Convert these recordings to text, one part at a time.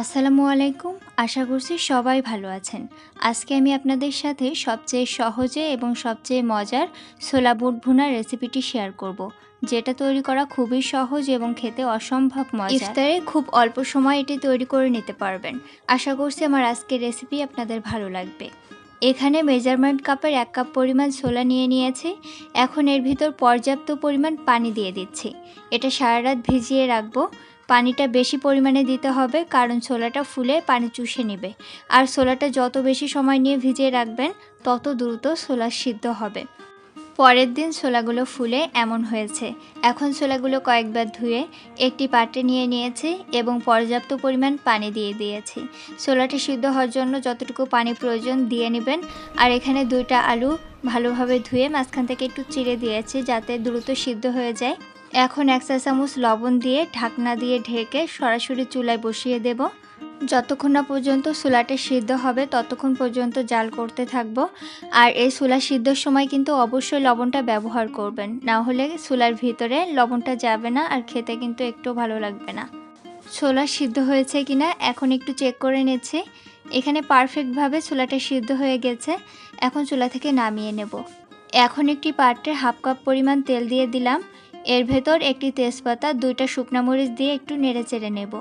আসসালামু আলাইকুম। আশা করছি সবাই ভালো আছেন। আজকে আমি আপনাদের সাথে সবচেয়ে সহজে এবং সবচেয়ে মজার ছোলা বুট ভুনার রেসিপিটি শেয়ার করব। যেটা তৈরি করা খুবই সহজ এবং খেতে অসম্ভব মজা ইফতারে খুব অল্প সময় এটি তৈরি করে নিতে পারবেন। আশা করছি আমার আজকের রেসিপি আপনাদের ভালো লাগবে। এখানে মেজারমেন্ট কাপের এক কাপ পরিমাণ ছোলা নিয়ে নিয়েছি। এখন এর ভিতর পর্যাপ্ত পরিমাণ পানি দিয়ে দিচ্ছি। এটা সারা রাত ভিজিয়ে রাখব। পানিটা বেশি পরিমাণে দিতে হবে, কারণ ছোলাটা ফুলে পানি চুষে নেবে। আর ছোলাটা যত বেশি সময় নিয়ে ভিজিয়ে রাখবেন, তত দ্রুত ছোলা সিদ্ধ হবে। পরের দিন ছোলাগুলো ফুলে এমন হয়েছে। এখন ছোলাগুলো কয়েকবার ধুয়ে একটি পাত্রে নিয়ে নিয়েছি এবং পর্যাপ্ত পরিমাণ পানি দিয়ে দিয়েছি। ছোলাটি সিদ্ধ হওয়ার জন্য যতটুকু পানি প্রয়োজন দিয়ে নেবেন। আর এখানে দুইটা আলু ভালোভাবে ধুয়ে মাঝখান থেকে একটু চিড়ে দিয়েছি যাতে দ্রুত সিদ্ধ হয়ে যায়। এখন এক চা চামচ লবণ দিয়ে ঢাকনা দিয়ে ঢেকে সরাসরি চুলায় বসিয়ে দেব। যতক্ষণ না পর্যন্ত চুলাটা সিদ্ধ হবে, ততক্ষণ পর্যন্ত জাল করতে থাকব। আর এই চুলা সিদ্ধর সময় কিন্তু অবশ্যই লবণটা ব্যবহার করবেন। না হলে চুলার ভিতরে লবণটা যাবে না আর খেতে কিন্তু একটু ভালো লাগবে না। ছোলা সিদ্ধ হয়েছে কিনা এখন একটু চেক করে নিচ্ছি। এখানে পারফেক্টভাবে ছোলাটা সিদ্ধ হয়ে গেছে। এখন চুলা থেকে নামিয়ে নেব। এখন একটি পাত্রে হাফ কাপ পরিমাণ তেল দিয়ে দিলাম। এর ভেতর একটি তেজপাতা, দুইটা শুকনো মরিচ দিয়ে একটু নেড়ে চেড়ে নেব।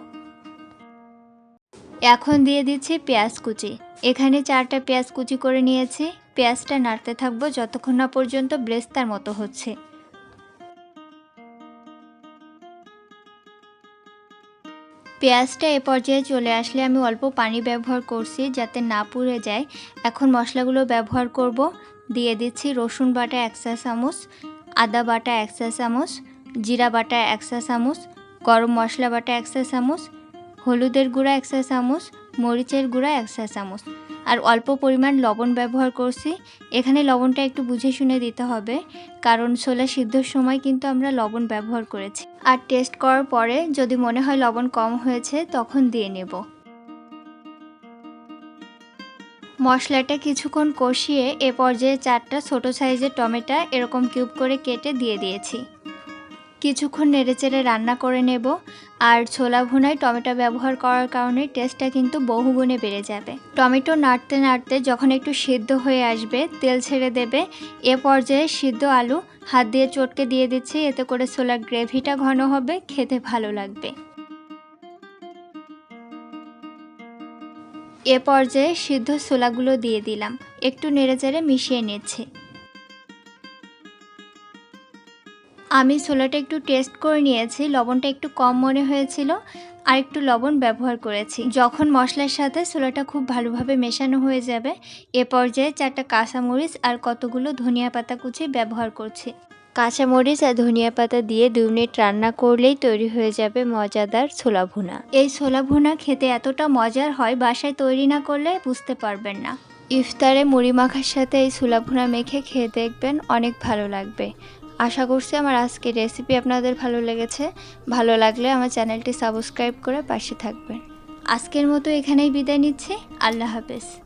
এখন দিয়ে দিচ্ছি পেঁয়াজ কুচি। এখানে চারটা পেঁয়াজ কুচি করে নিয়েছি। পেঁয়াজটা নাড়তে থাকব যতক্ষণ না পর্যন্ত ব্রেস্তার মতো হচ্ছে। পেঁয়াজটা এ পর্যায়ে চলে আসলে আমি অল্প পানি ব্যবহার করছি যাতে না পুড়ে যায়। এখন মশলাগুলো ব্যবহার করব। দিয়ে দিচ্ছি রসুন বাটা এক চা চামচ আদা বাটা এক চা চামচ, জিরা বাটা এক চা চামচ, গরম মশলা বাটা এক চা চামচ, হলুদের গুঁড়া এক চা চামচ, মরিচের গুঁড়া এক চা চামচ। আর অল্প পরিমাণ লবণ ব্যবহার করছি। এখানে লবণটা একটু বুঝে শুনে দিতে হবে, কারণ ছোলা সিদ্ধর সময় কিন্তু আমরা লবণ ব্যবহার করেছি। আর টেস্ট করার পরে যদি মনে হয় লবণ কম হয়েছে, তখন দিয়ে নেব। মশলাটা কিছুক্ষণ কষিয়ে এ পর্যায়ে চারটা ছোট সাইজের টমেটো এরকম কিউব করে কেটে দিয়ে দিয়েছি। কিছুক্ষণ নেড়েচেড়ে রান্না করে নেব আর ছোলা ভুনায় টমেটো ব্যবহার করার কারণে টেস্টটা কিন্তু বহুগুণে বেড়ে যাবে। টমেটো নাড়তে নাড়তে যখন একটু সিদ্ধ হয়ে আসবে, তেল ছেড়ে দেবে, এ পর্যায়ে সিদ্ধ আলু হাত দিয়ে চটকে দিয়ে দিচ্ছি, এতে করে ছোলার গ্রেভিটা ঘন হবে, খেতে ভালো লাগবে। এ পর্যায়ে সিদ্ধ ছোলাগুলো দিয়ে দিলাম। একটু নেড়েচেড়ে মিশিয়ে নিচ্ছে। আমি ছোলাটা একটু টেস্ট করে নিয়েছি, লবণটা একটু কম মনে হয়েছিল, আর একটু লবণ ব্যবহার করেছি। যখন মশলার সাথে ছোলাটা খুব ভালোভাবে মেশানো হয়ে যাবে, এ পর্যায়ে চারটা কাঁচামরিচ আর কতগুলো ধনিয়া পাতা কুচি ব্যবহার করছি। কাঁচামরিচ আর ধনিয়া পাতা দিয়ে দু মিনিট রান্না করলেই তৈরি হয়ে যাবে মজাদার ছোলা ভুনা। এই ছোলা ভুনা খেতে এতটা মজার হয় বাসায় তৈরি না করলে বুঝতে পারবেন না। ইফতারে মুড়ি মাখার সাথে এই ছোলা ভুনা মেখে খেয়ে দেখবেন অনেক ভালো লাগবে। আশা করছি আমার আজকের রেসিপি আপনাদের ভালো লেগেছে। ভালো লাগলে আমার চ্যানেলটি সাবস্ক্রাইব করে পাশে থাকবেন। আজকের মতো এখানেই বিদায় নিচ্ছি। আল্লাহ হাফেজ।